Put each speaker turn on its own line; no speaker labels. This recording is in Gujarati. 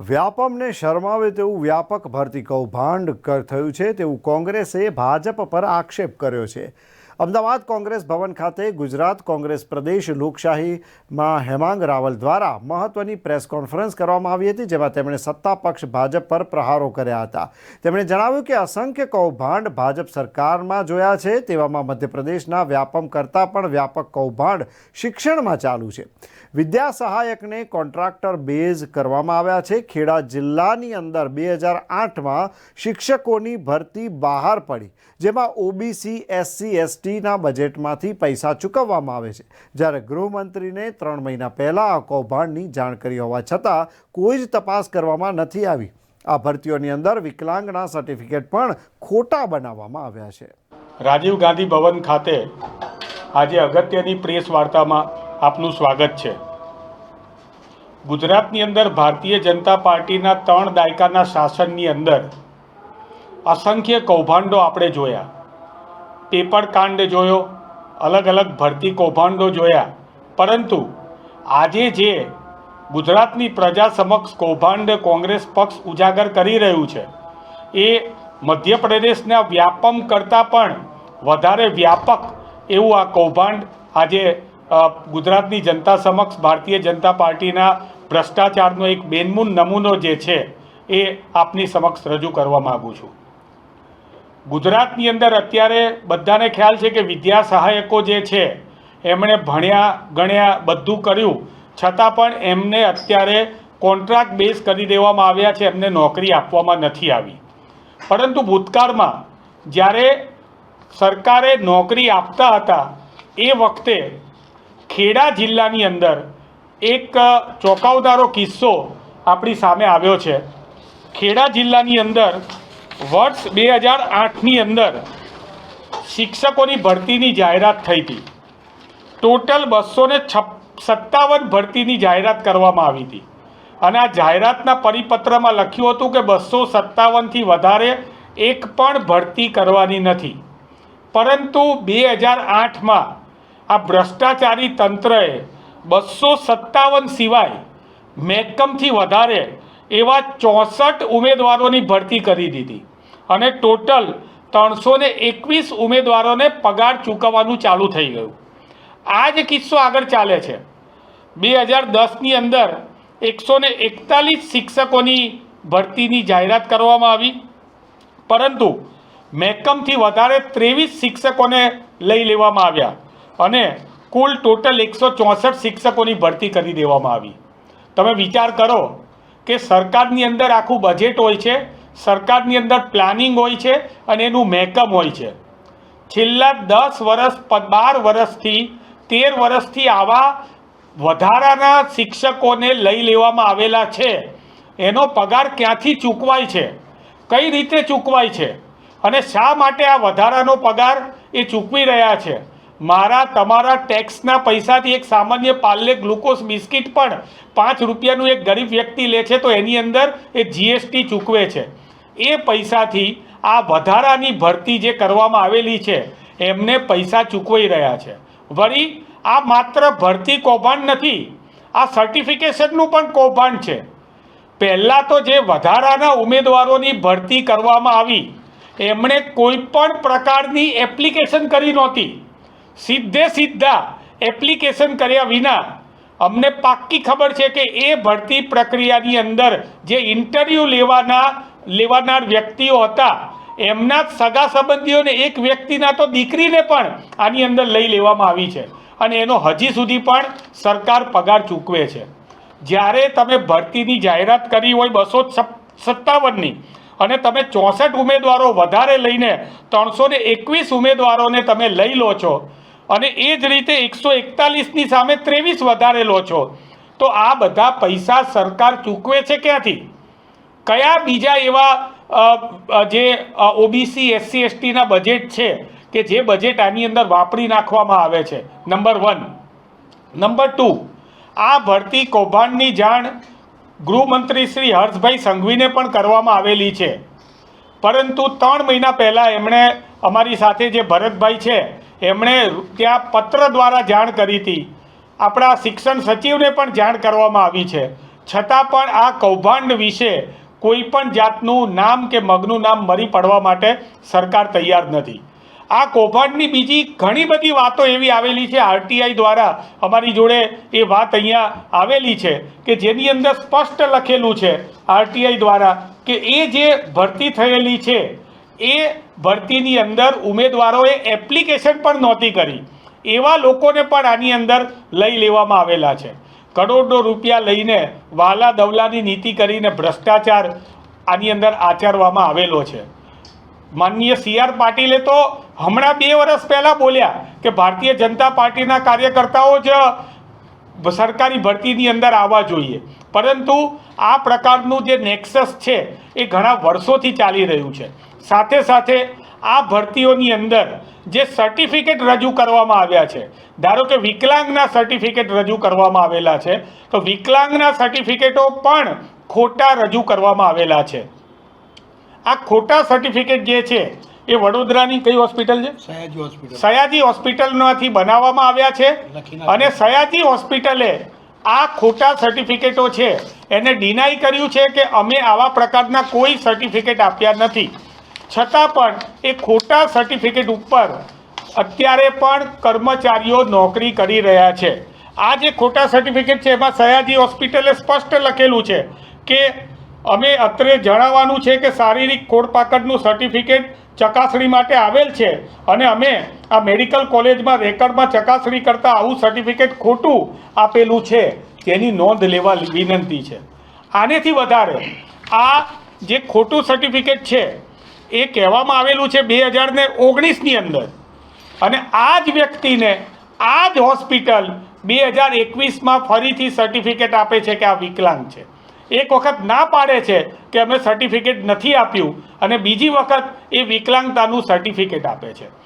વ્યાપમને શરમાવે તેવું વ્યાપક ભરતી કૌભાંડ થયું છે, તેવું કોંગ્રેસે ભાજપ પર આક્ષેપ કર્યો છે. અમદાવાદ કોંગ્રેસ ભવન ખાતે ગુજરાત કોંગ્રેસ પ્રદેશ લોકશાહીમાં હેમાંગ રાવલ દ્વારા મહત્વની પ્રેસ કોન્ફરન્સ કરવામાં આવી હતી, જેમાં તેમણે સત્તા પક્ષ ભાજપ પર પ્રહારો કર્યા હતા. તેમણે જણાવ્યું કે અસંખ્ય કૌભાંડ ભાજપ સરકારમાં જોયા છે, તેવામાં મધ્યપ્રદેશના વ્યાપમ કરતાં પણ વ્યાપક કૌભાંડ શિક્ષણમાં ચાલુ છે. વિદ્યા સહાયકને કોન્ટ્રાક્ટર બેઝ કરવામાં આવ્યા છે. ખેડા જિલ્લાની અંદર બે હજાર આઠમાં શિક્ષકોની ભરતી બહાર પડી, જેમાં ઓબીસી, એસસી એસટીના બજેટમાંથી પૈસા ચૂકવવામાં આવે છે. જ્યારે ગૃહમંત્રીને ત્રણ મહિના પહેલાં આ કૌભાંડની જાણ કરી હોવા છતાં કોઈ જ તપાસ કરવામાં નથી આવી. આ ભરતીઓની અંદર વિકલાંગના સર્ટિફિકેટ પણ ખોટા બનાવવામાં આવ્યા છે.
રાજીવ ગાંધી ભવન ખાતે આજે અગત્યની પ્રેસ વાર્તામાં આપનું સ્વાગત છે. ગુજરાતની અંદર ભારતીય જનતા પાર્ટીના ત્રણ દાયકાના શાસનની અંદર અસંખ્ય કૌભાંડો આપણે જોયા. પેપર કાંડ જોયો, અલગ અલગ ભરતી કૌભાંડો જોયા. પરંતુ આજે જે ગુજરાતની પ્રજા સમક્ષ કૌભાંડ કોંગ્રેસ પક્ષ ઉજાગર કરી રહ્યું છે, એ મધ્યપ્રદેશના વ્યાપમ કરતાં પણ વધારે વ્યાપક એવું આ કૌભાંડ આજે ગુજરાતની જનતા સમક્ષ, ભારતીય જનતા પાર્ટીના ભ્રષ્ટાચારનો એક બેનમૂન નમૂનો જે છે, એ આપની સમક્ષ રજૂ કરવા માગું છું. ગુજરાતની અંદર અત્યારે બધાને ખ્યાલ છે કે વિદ્યા સહાયકો જે છે, એમણે ભણ્યા, ગણ્યા, બધું કર્યું. છતાં પણ એમને અત્યારે કોન્ટ્રાક્ટ બેઝ કરી દેવામાં આવ્યા છે, એમને નોકરી આપવામાં નથી આવી. પરંતુ ભૂતકાળમાં જ્યારે સરકારે નોકરી આપતા હતા, એ વખતે ખેડા જિલ્લાની અંદર એક ચોંકાવનારો કિસ્સો આપણી સામે આવ્યો છે. ખેડા જિલ્લાની અંદર વર્ષ બે હજાર આઠની અંદર શિક્ષકોની ભરતીની જાહેરાત થઈ હતી. ટોટલ બસો ને સત્તાવન ભરતીની જાહેરાત કરવામાં આવી હતી. અને આ જાહેરાતના પરિપત્રમાં લખ્યું હતું કે બસો સત્તાવનથી વધારે એક પણ ભરતી કરવાની નથી. પરંતુ બે હજાર આઠમાં આ ભ્રષ્ટાચારી તંત્રએ બસો સત્તાવન સિવાય મેકમથી વધારે એવા ચોસઠ ઉમેદવારોની ભરતી કરી દીધી. અને ટોટલ ત્રણસો ને એકવીસ ઉમેદવારોને પગાર ચૂકવવાનું ચાલુ થઈ ગયું. આ જ કિસ્સો આગળ ચાલે છે. બે હજાર દસની અંદર એકસો ને એકતાલીસ શિક્ષકોની ભરતીની જાહેરાત કરવામાં આવી. પરંતુ મહેકમથી વધારે ત્રેવીસ શિક્ષકોને લઈ લેવામાં આવ્યા અને કુલ ટોટલ એકસો ચોસઠ શિક્ષકોની ભરતી કરી દેવામાં આવી. તમે વિચાર કરો કે સરકારની અંદર આખું બજેટ હોય છે, સરકારની અંદર પ્લાનિંગ હોય છે અને એનું મેકઅપ હોય છે. છેલ્લા દસ વર્ષ પ- બાર વર્ષથી તેર વર્ષથી આવા વધારાના શિક્ષકોને લઈ લેવામાં આવેલા છે. એનો પગાર ક્યાંથી ચૂકવાય છે? કઈ રીતે ચૂકવાય છે? અને શા માટે આ વધારાનો પગાર એ ચૂકવી રહ્યા છે? મારા તમારા ટેક્સના પૈસાથી એક સામાન્ય પાર્લે ગ્લુકોઝ બિસ્કિટ પણ પાંચ રૂપિયાનું એક ગરીબ વ્યક્તિ લે છે તો એની અંદર એ જીએસટી ચૂકવે છે. એ પૈસાથી આ વધારાની ભરતી જે કરવામાં આવેલી છે, એમને પૈસા ચૂકવાઈ રહ્યા છે. વળી આ માત્ર ભરતી કૌભાંડ નથી, આ સર્ટિફિકેશનનું પણ કૌભાંડ છે. પહેલાં તો જે વધારાના ઉમેદવારોની ભરતી કરવામાં આવી, એમણે કોઈ પણ પ્રકારની એપ્લિકેશન કરી નહોતી. સીધે સીધા એપ્લિકેશન કર્યા વિના અમને પાક્કી ખબર છે કે એ ભરતી પ્રક્રિયાની અંદર જે ઇન્ટરવ્યૂ લેવાના, લેવાનાર વ્યક્તિઓ હતા, એમના જ સગા સંબંધીઓને એક વ્યક્તિના તો દીકરીને પણ આની અંદર લઈ લેવામાં આવી છે. અને એનો હજી સુધી પણ સરકાર પગાર ચૂકવે છે. જ્યારે તમે ભરતીની જાહેરાત કરી હોય બસો સત્તાવનની, અને તમે ચોસઠ ઉમેદવારો વધારે લઈને ત્રણસો એકવીસ ઉમેદવારોને તમે લઈ લો છો અને એ જ રીતે એકસો એકતાલીસની સામે ત્રેવીસ વધારે લો છો. તો આ બધા પૈસા સરકાર ચૂકવે છે ક્યાંથી? કયા બીજા એવા જે ઓબીસી, એસસી, એસટીના બજેટ છે કે જે બજેટ આની અંદર વાપરી નાખવામાં આવે છે? નંબર વન નંબર ટુ આ ભરતી કૌભાંડની જાણ ગૃહમંત્રી શ્રી હર્ષભાઈ સંઘવીને પણ કરવામાં આવેલી છે. પરંતુ ત્રણ મહિના પહેલાં એમણે અમારી સાથે જે ભરતભાઈ છે એમણે ત્યાં પત્ર દ્વારા જાણ કરી હતી. આપણા શિક્ષણ સચિવને પણ જાણ કરવામાં આવી છે. છતાં પણ આ કૌભાંડ વિશે કોઈ પણ જાતનું નામ કે મગનું નામ મરી પડવા માટે સરકાર તૈયાર નથી. આ કૌભાંડની બીજી ઘણી બધી વાતો એવી આવેલી છે, આરટીઆઈ દ્વારા અમારી જોડે એ વાત અહીંયા આવેલી છે કે જેની અંદર સ્પષ્ટ લખેલું છે આરટીઆઈ દ્વારા કે એ જે ભરતી થયેલી છે, એ ભરતીની અંદર ઉમેદવારોએ એપ્લિકેશન પણ નહોતી કરી. એવા લોકોને પણ આની અંદર લઈ લેવામાં આવેલા છે. કરોડો રૂપિયા લઈને વાલા દવલાની નીતિ કરીને ભ્રષ્ટાચાર આની અંદર આચરવામાં આવેલો છે. માનનીય સી આર પાટીલે તો હમણાં બે વર્ષ પહેલાં બોલ્યા કે ભારતીય જનતા પાર્ટીના કાર્યકર્તાઓ જ સરકારી ભરતીની અંદર આવવા જોઈએ. પરંતુ આ પ્રકારનું જે નેક્સસ છે એ ઘણા વર્ષોથી ચાલી રહ્યું છે. સાથે સાથે આ ભરતીઓની અંદર જે સર્ટિફિકેટ રજૂ કરવામાં આવ્યા છે ધારો કે વિકલાંગના સર્ટિફિકેટ રજૂ કરવામાં આવેલા છે તો વિકલાંગના સર્ટિફિકેટો પણ ખોટા રજૂ કરવામાં આવેલા છે. આ ખોટા સર્ટિફિકેટ જે છે એ વડોદરાની કઈ હોસ્પિટલ છે?
સયાજી હોસ્પિટલ
સયાજી હોસ્પિટલમાંથી બનાવવામાં આવ્યા છે અને સયાજી હોસ્પિટલે આ ખોટા સર્ટિફિકેટો છે એને ડિનાઈ કર્યું છે કે અમે આવા પ્રકારના કોઈ સર્ટિફિકેટ આપ્યા નથી. છતાં પણ એ ખોટા સર્ટિફિકેટ ઉપર અત્યારે પણ કર્મચારીઓ નોકરી કરી રહ્યા છે. આ જે ખોટા સર્ટિફિકેટ છે, એમાં સયાજી હોસ્પિટલે સ્પષ્ટ લખેલું છે કે અમે અત્રે જણાવવાનું છે કે શારીરિક ખોડપાકડનું સર્ટિફિકેટ ચકાસણી માટે આવેલ છે અને અમે આ મેડિકલ કોલેજમાં રેકર્ડમાં ચકાસણી કરતાં આવું સર્ટિફિકેટ ખોટું આપેલું છે તેની નોંધ લેવા વિનંતી છે. આનેથી વધારે આ જે ખોટું સર્ટિફિકેટ છે એ કહેવામાં આવેલું છે બે હજાર ને ઓગણીસની અંદર. અને આ જ વ્યક્તિને આ જ હોસ્પિટલ બે હજાર એકવીસમાં ફરીથી સર્ટિફિકેટ આપે છે કે આ વિકલાંગ છે. એક વખત ના પાડે છે કે અમે સર્ટિફિકેટ નથી આપ્યું અને બીજી વખત એ વિકલાંગતાનું સર્ટિફિકેટ આપે છે.